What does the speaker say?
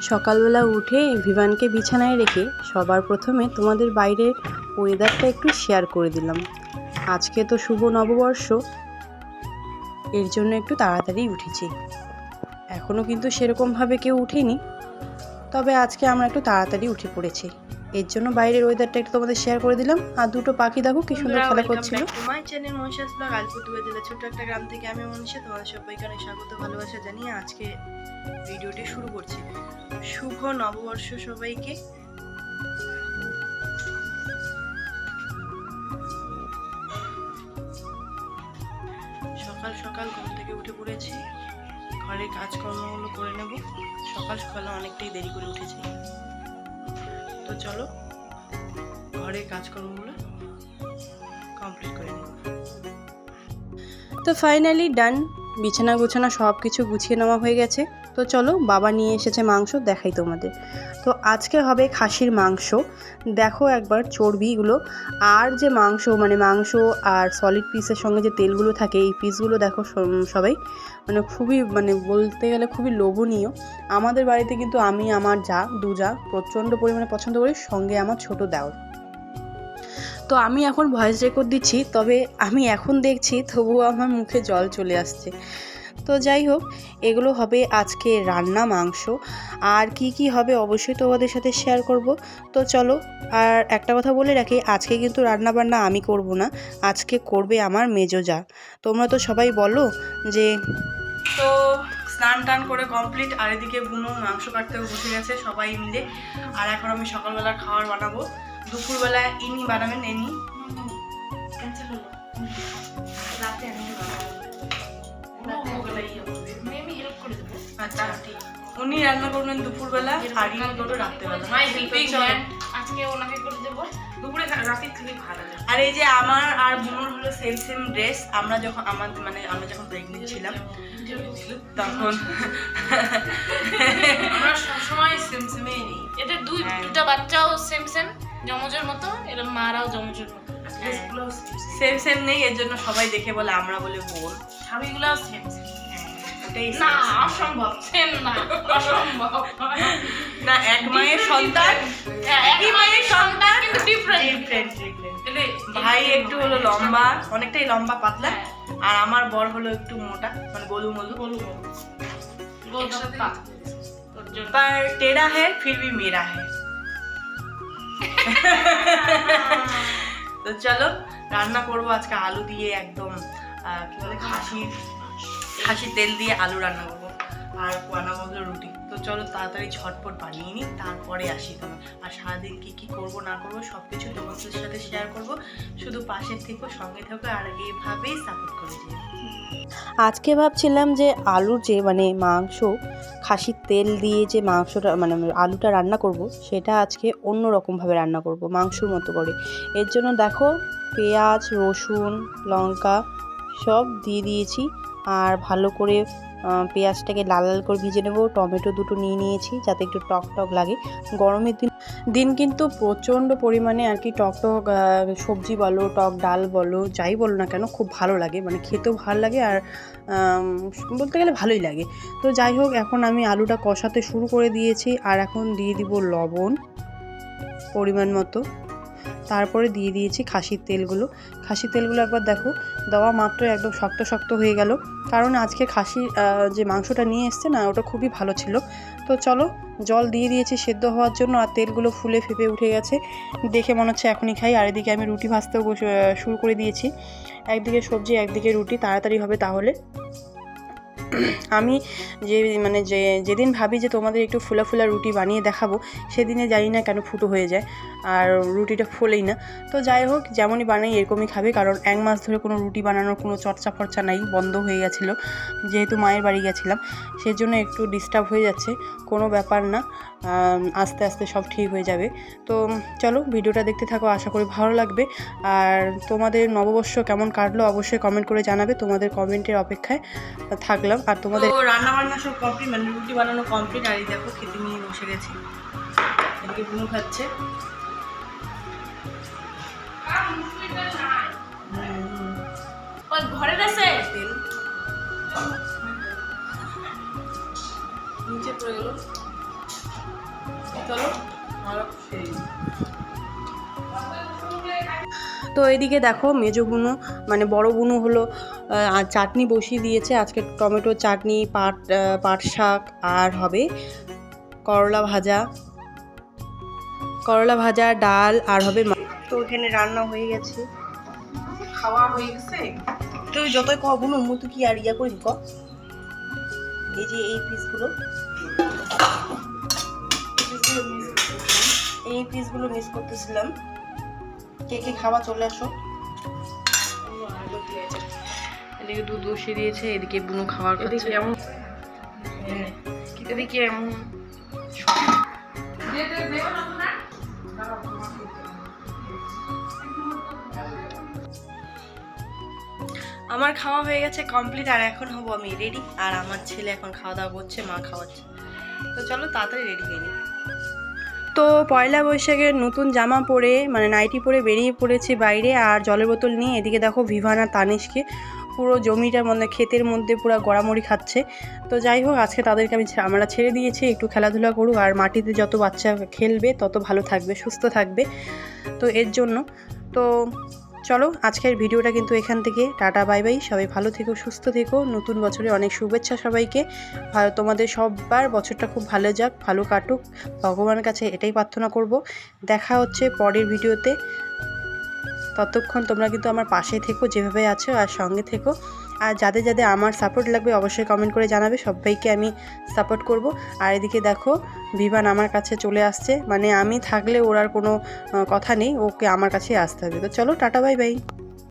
সকালবেলা উঠে ভিভানকে বিছানায় রেখে সবার প্রথমে তোমাদের বাইরের ওয়েদারটা একটু শেয়ার করে দিলাম। আজকে তো শুভ নববর্ষ। এর জন্য একটু তাড়াতাড়ি উঠেছি। এখনও কিন্তু সেরকমভাবে কেউ উঠেনি। তবে আজকে আমরা একটু তাড়াতাড়ি উঠে পড়েছি। এর জন্য বাইরের ওয়েদারটা একটু তোমাদের শেয়ার করে দিলাম। আর দুটো পাখি দেখো কি সুন্দর খেলা করছিল। My channel Manisha's vlog Alipurduar জেলা ছোট্ট একটা গ্রাম থেকে আমি মনীষা তোমাদের সবাইকে অনেক স্বাগত ভালোবাসা জানিয়ে আজকে ভিডিওটি শুরু করছি। শুভ নববর্ষ সবাইকে। সকাল সকাল ঘুম থেকে উঠে পড়েছি। ঘরের কাজকর্মগুলো করে নেব। সকাল সকালে অনেকটাই দেরি করে উঠেছি। তো চলো, ঘরে কাজকর্মগুলো কমপ্লিট করে নিব তো ফাইনালি ডান বিছানা গুছানা সব কিছু গুছিয়ে নেওয়া হয়ে গেছে। তো চলো বাবা নিয়ে এসেছে মাংস, দেখাই তোমাদের। তো আজকে হবে খাসির মাংস। দেখো একবার চর্বিগুলো। আর যে মাংস মানে মাংস আর সলিড পিসের সঙ্গে যে তেলগুলো থাকে, এই পিসগুলো দেখো সবাই মানে খুবই মানে বলতে গেলে খুবই লোভনীয়। আমাদের বাড়িতে কিন্তু আমি, আমার যা দু যা প্রচণ্ড পরিমাণে পছন্দ করি, সঙ্গে আমার ছোট দেওর। তো আমি এখন ভয়েস রেকর্ড দিচ্ছি, তবে আমি এখন দেখছি, তবুও আমার মুখে জল চলে আসছে। তো যাই হোক, এগুলো হবে আজকে রান্না মাংস। আর কি কি হবে অবশ্যই তোমাদের সাথে শেয়ার করব। তো চলো, আর একটা কথা বলে রাখি, আজকে কিন্তু রান্না বান্না আমি করব না, আজকে করবে আমার মেজো যা। তোমরা তো সবাই বলো যে তো স্নান টান করে কমপ্লিট আর এদিকে বুনো মাংস কাটতে বসে গেছে, সবাই মিলে। আর এখন আমি সকালবেলা খাবার বানাবো। দুপুরবেলা ইনি বানাবেন, এনি। রাতে উনি রান্না করবেন দুপুরবেলা আর ইনি করবে রাত্রেবেলা মাই হেল্পিং চলো। হ্যান্ড আজকে ওনাকে করে দেবো দুপুরে রাতের থেকে ভালো আর এই যে আমার আর বুনুর হলো সেম সেম ড্রেস আমরা যখন আমাদের মানে আমরা যখন প্রেগনেন্ট ছিলাম তখন আমরা সবসময় সেম সেমই নিই এদের দুই হ্যাঁ। দুটো বাচ্চাও সেম সেম জমজের মতো এরা মারাও জমজের মতো সেম সেম নেই এর জন্য সবাই দেখে বলে আমরা বলে বোন স্বামীগুলোও সেম সেম না same same। অসম্ভব সেম না অসম্ভব না এক মায়ের সন্তান হ্যাঁ, একই মায়ের সন্তান কিন্তু ডিফারেন্ট ডিফারেন্ট ডিফারেন্ট ভাই একটু হলো লম্বা অনেকটাই লম্বা পাতলা আর আমার বর হলো একটু মোটা মানে গোলু মোলু গোলগাপ্পা তোর জন্য पर टेढ़ा है फिर भी मेरा है তো চলো রান্না করব আজকে আলু দিয়ে একদম আহ, কি বলে খাসির খাসির তেল দিয়ে আলু রান্না করব আর বানাবো হলো রুটি। তো চলো তাড়াতাড়ি ঝটপট বানিয়ে নিই, তারপরে আসি তোমার। আর সারাদিন কী কি করব, না করব সব কিছু তোমাদের সাথে শেয়ার করব। শুধু পাশের থেকো, সঙ্গে থেকো, আর এভাবেই সাপোর্ট করে আজকে ভাবছিলাম যে আলুর যে মানে মাংস, খাসির তেল দিয়ে যে মাংসটা মানে আলুটা রান্না করব, সেটা আজকে অন্য রকমভাবে রান্না করব, মাংসর মতো করে। এর জন্য দেখো পেঁয়াজ, রসুন, লঙ্কা সব দিয়ে দিয়েছি। আর ভালো করে পেঁয়াজটাকে লাল লাল করে ভিজে নেব। টমেটো দুটো নিয়ে নিয়েছি যাতে একটু টক টক লাগে। গরমের দিন দিন কিন্তু প্রচণ্ড পরিমাণে আর কি টক টক সবজি বলো, টক ডাল বলো, যাই বলো না কেন, খুব ভালো লাগে। মানে খেতেও ভালো লাগে আর বলতে গেলে ভালোই লাগে। তো যাই হোক, এখন আমি আলুটা কষাতে শুরু করে দিয়েছি। আর এখন দিয়ে দিব লবণ, পরিমাণ মতো। তারপরে দিয়ে দিয়েছি খাসির তেলগুলো। খাসির তেলগুলো একবার দেখো, দেওয়া মাত্র একদম শক্ত শক্ত হয়ে গেল। কারণ আজকে খাসির যে মাংসটা নিয়ে এসছে না, ওটা খুবই ভালো ছিল। তো চলো, জল দিয়ে দিয়েছি সেদ্ধ হওয়ার জন্য আর তেলগুলো ফুলে ফেপে উঠে গেছে। দেখে মনে হচ্ছে এখনই খাই। আর এদিকে আমি রুটি ভাজতেও শুরু করে দিয়েছি। একদিকে সবজি, একদিকে রুটি। তাড়াতাড়ি হবে তাহলে। আমি যে মানে যে, যেদিন ভাবি যে তোমাদের একটু ফুলা ফুলা রুটি বানিয়ে দেখাবো, সেদিনে জানি না কেন ফুটো হয়ে যায়, আর রুটিটা ফোলেই না। তো যাই হোক, যেমনই বানাই এরকমই খাবে, কারণ এক মাস ধরে কোনো রুটি বানানোর কোনো চর্চা ফর্চা নাই, বন্ধ হয়ে গেছিল, যেহেতু মায়ের বাড়ি গেছিলাম, সেজন্য একটু ডিস্টার্ব হয়ে যাচ্ছে, কোনো ব্যাপার না আস্তে আস্তে সব ঠিক হয়ে যাবে। তো চলো, ভিডিওটা দেখতে থাকো, আশা করি ভালো লাগবে। আর তোমাদের নববর্ষ কেমন কাটলো, অবশ্যই কমেন্ট করে জানাবে, তোমাদের কমেন্টের অপেক্ষায় থাকলাম। আর তোমাদের রান্না বান্না সব কমপ্লিট মানে রুটি বানানো কমপ্লিট আর এই দেখো খেতে নিয়ে বসে গেছি। এদিকে বুনু খাচ্ছে। ঘরে আছে? নিচে পড়ে গেল। চলো আরও সেই তো এদিকে দেখো মেজো বুনু মানে বড় বুনু হলো আর চাটনি বসিয়ে দিয়েছে। আজকে টমেটো চাটনি, পাট পাট শাক আর হবে করলা ভাজা। করলা ভাজা, ডাল আর হবে তো এখানে রান্না হয়ে গেছে। খাওয়া হয়ে গেছে? তুই যতই কহ বুনু মু কি আর ইয়া করিস ক? এই যে এই পিসগুলো। এই পিসগুলো মিস করতেছিলাম। কে কে খাওয়া চলে আসো। এদিকে দুধ বসিয়ে দিয়েছে এদিকে বুনু খাবার এদিকে এমন এদিকে এমন আমার খাওয়া হয়ে গেছে কমপ্লিট আর এখন হব আমি রেডি আর আমার ছেলে এখন খাওয়া দাওয়া করছে মা খাওয়াচ্ছে। তো চলো তাড়াতাড়ি রেডি হয়ে নিই। তো পয়লা বৈশাখের নতুন জামা পরে মানে নাইটি পরে বেরিয়ে পড়েছি বাইরে আর জলের বোতল নিয়ে এদিকে দেখো ভিভানা তানিশকে। পুরো জমিটার মধ্যে ক্ষেতের মধ্যে পুরো গড়ামড়ি খাচ্ছে। তো যাই হোক, আজকে তাদেরকে আমি আমরা ছেড়ে দিয়েছি, একটু খেলাধুলা করুক। আর মাটিতে যত বাচ্চা খেলবে, তত ভালো থাকবে, সুস্থ থাকবে। তো এর জন্য, তো চলো আজকের ভিডিওটা কিন্তু এখান থেকে। Tata, bye bye. সবাই ভালো থেকো, সুস্থ থেকো। নতুন বছরে অনেক শুভেচ্ছা সবাইকে। ভালো তোমাদের সববার বছরটা খুব ভালো যাক, ভালো কাটুক। ভগবানের কাছে এটাই প্রার্থনা করব। দেখা হচ্ছে পরের ভিডিওতে। ততক্ষণ তোমরা কিন্তু আমার পাশে থেকো, যেভাবে আছো আর সঙ্গে থেকো। আর যাদের যাদের আমার সাপোর্ট লাগবে অবশ্যই কমেন্ট করে জানাবে, সবাইকে আমি সাপোর্ট করব। আর এদিকে দেখো বিমান আমার কাছে চলে আসছে। মানে আমি থাকলে ওর আর কোনো কথা নেই, ওকে আমার কাছে আসতে হবে। তো চলো, টাটা বাই বাই